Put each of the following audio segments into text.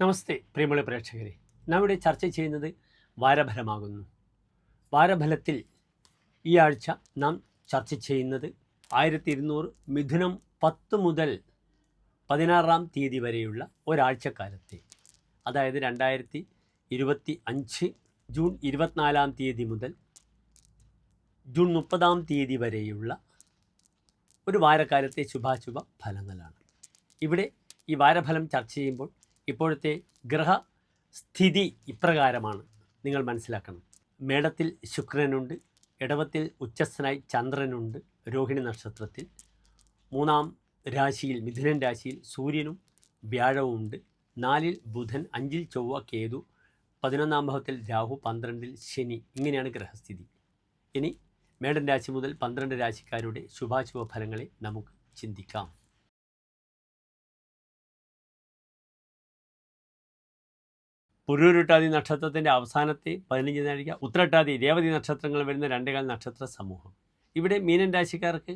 നമസ്തേ പ്രിയമുള്ള പ്രേക്ഷകരെ. നാം ഇവിടെ ചർച്ച ചെയ്യുന്നത് വാരഫലമാകുന്നു. വാരഫലത്തിൽ ഈ ആഴ്ച നാം ചർച്ച ചെയ്യുന്നത് ആയിരത്തി ഇരുന്നൂറ് മിഥുനം പത്ത് മുതൽ പതിനാറാം തീയതി വരെയുള്ള ഒരാഴ്ചക്കാലത്തെ. അതായത് രണ്ടായിരത്തി ഇരുപത്തി അഞ്ച് ജൂൺ ഇരുപത്തിനാലാം തീയതി മുതൽ ജൂൺ മുപ്പതാം തീയതി വരെയുള്ള ഒരു വാരക്കാലത്തെ ശുഭാശുഭ ഫലങ്ങളാണ് ഇവിടെ ഈ വാരഫലം ചർച്ച ചെയ്യുമ്പോൾ ഇപ്പോഴത്തെ ഗ്രഹസ്ഥിതി ഇപ്രകാരമാണ്. നിങ്ങൾ മനസ്സിലാക്കണം. മേടത്തിൽ ശുക്രനുണ്ട് ഇടവത്തിൽ ഉച്ചസ്ഥനായി ചന്ദ്രനുണ്ട് രോഹിണി നക്ഷത്രത്തിൽ. മൂന്നാം രാശിയിൽ മിഥുനൻ രാശിയിൽ സൂര്യനും വ്യാഴവും ഉണ്ട് നാലിൽ ബുധൻ അഞ്ചിൽ ചൊവ്വ കേതു പതിനൊന്നാം ഭാവത്തിൽ രാഹു പന്ത്രണ്ടിൽ ശനി. ഇങ്ങനെയാണ് ഗ്രഹസ്ഥിതി. ഇനി മേടൻ രാശി മുതൽ പന്ത്രണ്ട് രാശിക്കാരുടെ ശുഭാശുഭ ഫലങ്ങളെ നമുക്ക് ചിന്തിക്കാം. പുരൂരുട്ടാതി നക്ഷത്രത്തിന്റെ അവസാനത്തെ പതിനഞ്ച് നാഴിക ഉത്രട്ടാതി രേവതി നക്ഷത്രങ്ങൾ വരുന്ന രണ്ടേകാൽ നക്ഷത്ര സമൂഹം. ഇവിടെ മീനൻ രാശിക്കാർക്ക്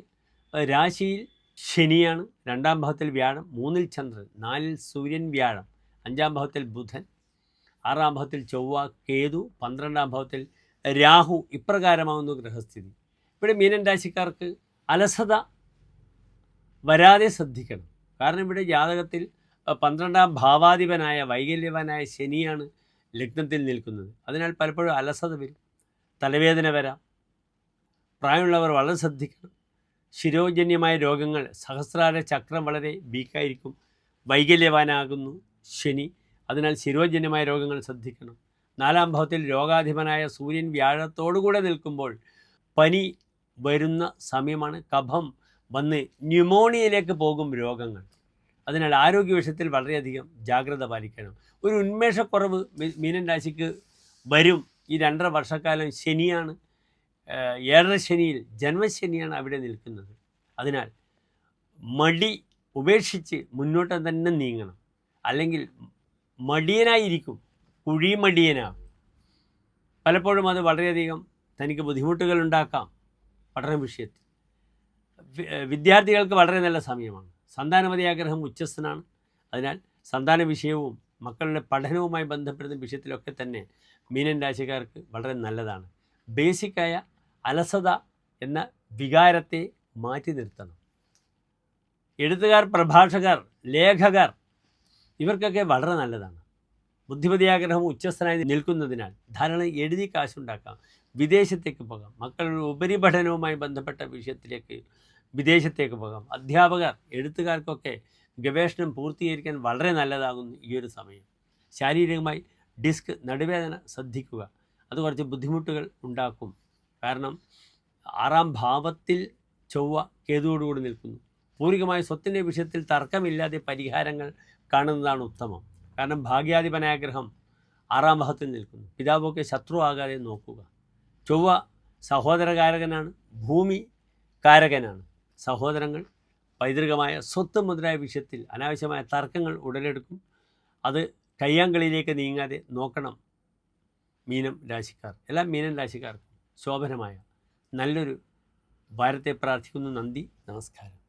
രാശിയിൽ ശനിയാണ് രണ്ടാം ഭാവത്തിൽ വ്യാഴം മൂന്നിൽ ചന്ദ്രൻ നാലിൽ സൂര്യൻ വ്യാഴം അഞ്ചാം ഭാവത്തിൽ ബുധൻ ആറാം ഭാവത്തിൽ ചൊവ്വ കേതു പന്ത്രണ്ടാം ഭാവത്തിൽ രാഹു ഇപ്രകാരമാവുന്നു ഗ്രഹസ്ഥിതി. ഇവിടെ മീനൻ രാശിക്കാർക്ക് അലസത വരാതെ ശ്രദ്ധിക്കണം. കാരണം ഇവിടെ ജാതകത്തിൽ പന്ത്രണ്ടാം ഭാവാധിപനായ വൈകല്യവാനായ ശനിയാണ് ലഗ്നത്തിൽ നിൽക്കുന്നത്. അതിനാൽ പലപ്പോഴും അലസത വരും തലവേദന വരാം. പ്രായമുള്ളവർ വളരെ ശ്രദ്ധിക്കണം. ശിരോജന്യമായ രോഗങ്ങൾ സഹസ്രാര ചക്രം വളരെ വീക്കായിരിക്കും. വൈകല്യവാനാകുന്നു ശനി. അതിനാൽ ശിരോജന്യമായ രോഗങ്ങൾ ശ്രദ്ധിക്കണം. നാലാം ഭാവത്തിൽ രോഗാധിപനായ സൂര്യൻ വ്യാഴത്തോടുകൂടെ നിൽക്കുമ്പോൾ പനി വരുന്ന സമയമാണ്. കഫം വന്ന് ന്യൂമോണിയയിലേക്ക് പോകും രോഗങ്ങൾ. അതിനാൽ ആരോഗ്യ വിഷയത്തിൽ വളരെയധികം ജാഗ്രത പാലിക്കണം. ഒരു ഉന്മേഷക്കുറവ് മീനൻ രാശിക്ക് വരും. ഈ രണ്ടര വർഷക്കാലം ശനിയാണ്. ഏഴര ശനിയിൽ ജന്മശനിയാണ് അവിടെ നിൽക്കുന്നത്. അതിനാൽ മടി ഉപേക്ഷിച്ച് മുന്നോട്ട് തന്നെ നീങ്ങണം. അല്ലെങ്കിൽ മടിയനായിരിക്കും. കുഴിമടിയനാകും പലപ്പോഴും അത് വളരെയധികം തനിക്ക് ബുദ്ധിമുട്ടുകൾ ഉണ്ടാക്കാം. പഠന വിഷയത്തിൽ. വിദ്യാർത്ഥികൾക്ക് വളരെ നല്ല സമയമാണ്. സന്താനമതി ആഗ്രഹം ഉച്ചസ്ഥനാണ്. അതിനാൽ സന്താന വിഷയവും മക്കളുടെ പഠനവുമായി ബന്ധപ്പെടുന്ന വിഷയത്തിലൊക്കെ തന്നെ മീനൻ രാശിക്കാർക്ക് വളരെ നല്ലതാണ്. ബേസിക്കായ അലസത എന്ന വികാരത്തെ മാറ്റി നിർത്തണം. എഴുത്തുകാർ പ്രഭാഷകർ ലേഖകർ ഇവർക്കൊക്കെ വളരെ നല്ലതാണ്. ബുദ്ധിമതിയാഗ്രഹം ഉച്ചസ്ഥനായി നിൽക്കുന്നതിനാൽ ധാരാളം എഴുതി കാശുണ്ടാക്കാം. വിദേശത്തേക്ക് പോകാം. മക്കളുടെ ഉപരിപഠനവുമായി ബന്ധപ്പെട്ട വിഷയത്തിലേക്ക് വിദേശത്തേക്ക് പോകാം. അധ്യാപകർ എഴുത്തുകാർക്കൊക്കെ ഗവേഷണം പൂർത്തീകരിക്കാൻ വളരെ നല്ലതാകുന്നു ഈ ഒരു സമയം. ശാരീരികമായി ഡിസ്ക് നടുവേദന ശ്രദ്ധിക്കുക. അത് കുറച്ച് ബുദ്ധിമുട്ടുകൾ ഉണ്ടാക്കും. കാരണം ആറാം ഭാവത്തിൽ ചൊവ്വ കേതുവോടുകൂടി നിൽക്കുന്നു. പൂർവികമായ സ്വത്തിന്റെ വിഷയത്തിൽ തർക്കമില്ലാതെ പരിഹാരങ്ങൾ കാണുന്നതാണ് ഉത്തമം. കാരണം ഭാഗ്യാധിപനായ ഗ്രഹം ആറാം ഭാവത്തിൽ നിൽക്കുന്നു. പിതാവൊക്കെ ശത്രു ആകാതെ നോക്കുക. ചൊവ്വ സഹോദരകാരകനാണ് ഭൂമി കാരകനാണ് സഹോദരങ്ങൾ പൈതൃകമായ സ്വത്ത് മുതലായ വിഷയത്തിൽ അനാവശ്യമായ തർക്കങ്ങൾ ഉടലെടുക്കും. അത് കയ്യാങ്കളിയിലേക്ക് നീങ്ങാതെ നോക്കണം മീനം രാശിക്കാർ. എല്ലാ മീനം രാശിക്കാർക്കും ശോഭനമായ നല്ലൊരു ഭാരത്തെ പ്രാർത്ഥിക്കുന്നു നന്ദി നമസ്കാരം.